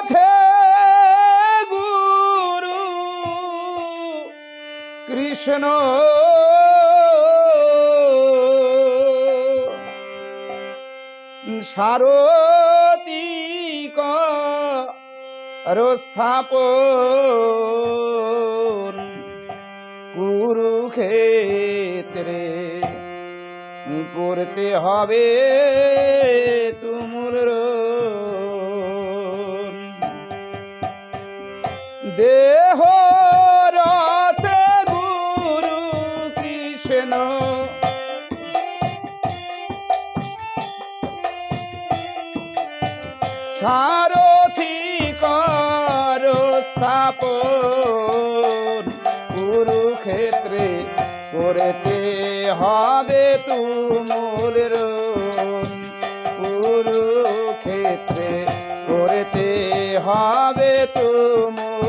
রথে গুরু। কৃষ্ণ। সারতিক রস্থাপন কুরুক্ষেত্রে। করতে হবে তুমুল দেহ রথে গুরু কৃষ্ণ। সারথি কর স্থাপন, কুরুক্ষেত্রে করতে হবে তুমুল কুরুক্ষেত্রে করতে হবে তুমুল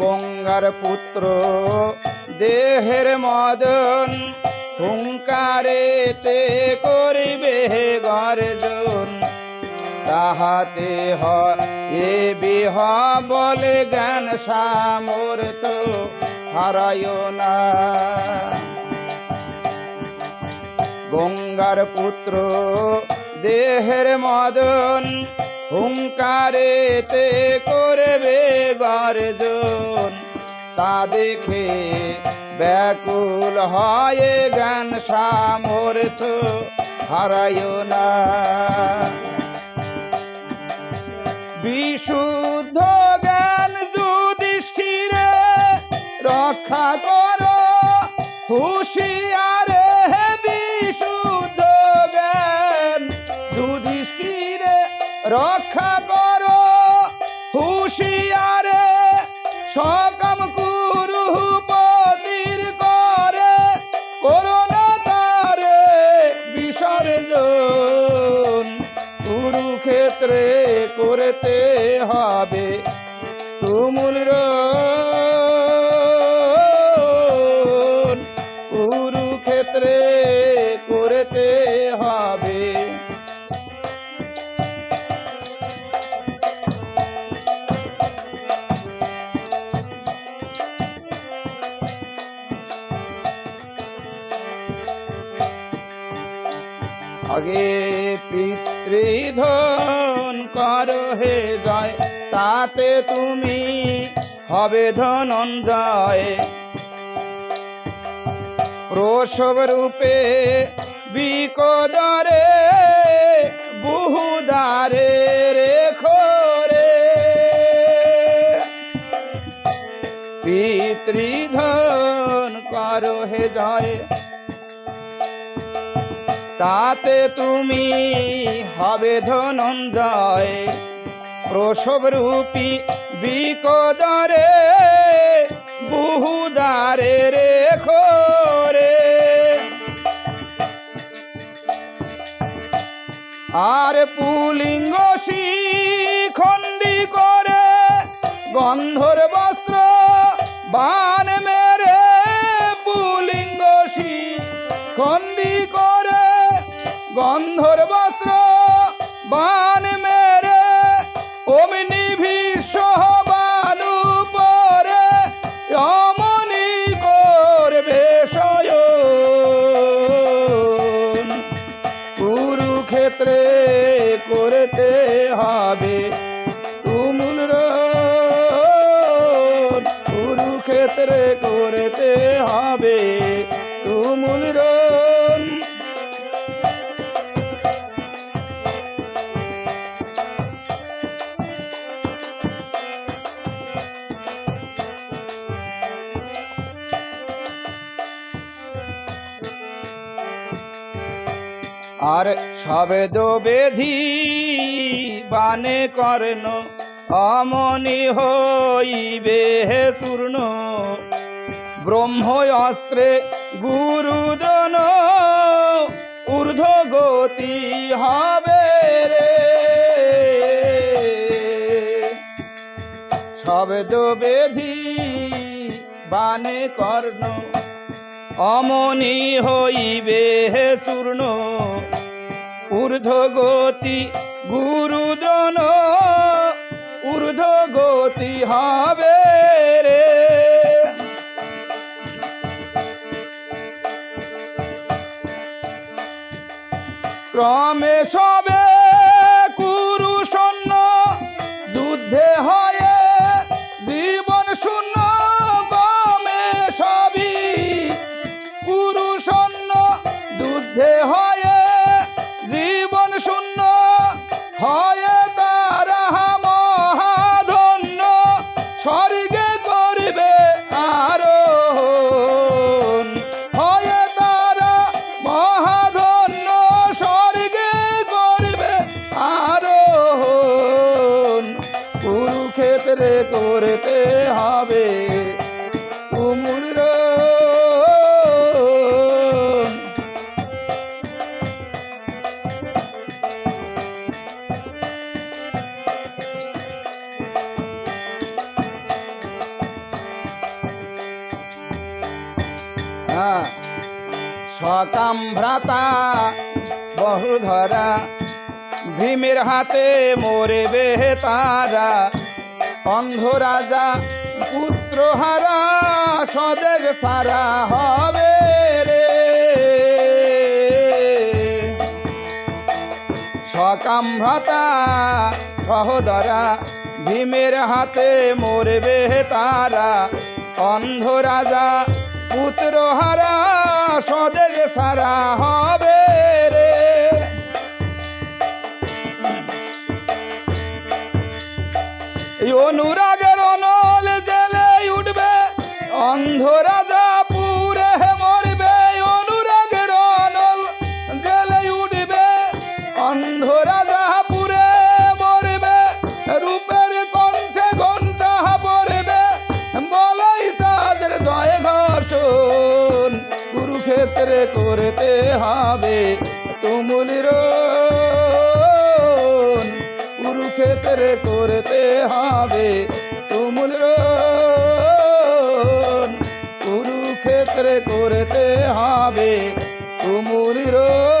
গঙ্গার পুত্র, দেহের মদন হুঙ্কারেতে করিবে গর্জন। তাহাতে হ এ বিহ বলে জ্ঞান সামর্থ হারায় না। গঙ্গার পুত্র দেহের মদন হুঙ্কারেতে করবে গর্জন। তা দেখে ব্যাকুল হয় জ্ঞান সামর্থ হারায় না। বিশুদ্ধ জ্ঞান যুধিষ্ঠিরে রক্ষা করো হুশিয়ারে হবে তুমুল। কুরুক্ষেত্রে করতে হবে আগে পিতৃধন কর হে যায় তাতে তুমি হবে ধনঞ্জয়। প্রসব রূপে বিকদরে, বহুদারে রেখো রে। পিতৃধন কর হে জয় তাতে তুমি হবে ধনঞ্জয়। প্রসব রূপী বিকদরে বহুদারে রেখো রে। আর পুলিঙ্গ খণ্ডি করে গন্ধর বস্ত্র বান গন্ধর বস্ত্র বান মেরে, অমিনি ভীষ্ম বানু পরে অমনি করবে কুরুক্ষেত্রে করতে হবে তুমুল কুরুক্ষেত্রে করতে হবে তুমুল রোদ আর শব্দ বেধি বানে কর্ণ, অমনি হইবে হে শূর্ণ ব্রহ্ম অস্ত্রে গুরুজন ঊর্ধ্ব গতি হবে রে। শব্দ বেধি বানে কর্ণ অমনি হইবে হে চূর্ণ ঊর্ধ্বগতি গুরুজন ঊর্ধ্বগতি হবে হবে তুমুল হ্যাঁ সকাম ভ্রাতা বহুধরা ভীমের হাতে মরবে তারা। অন্ধ রাজা, পুত্র হারা সদেব সারা হবে রে। সকাম ভ্রাতা সহদরা, ভীমের হাতে মরবে তারা। অন্ধ রাজা, পুত্র হারা সদেব সারা হবে রে। করতে হবে। তুমুল কুরুক্ষেত্র করতে হবে। তুমুল কুরুক্ষেত্র করতে হবে। তুমুল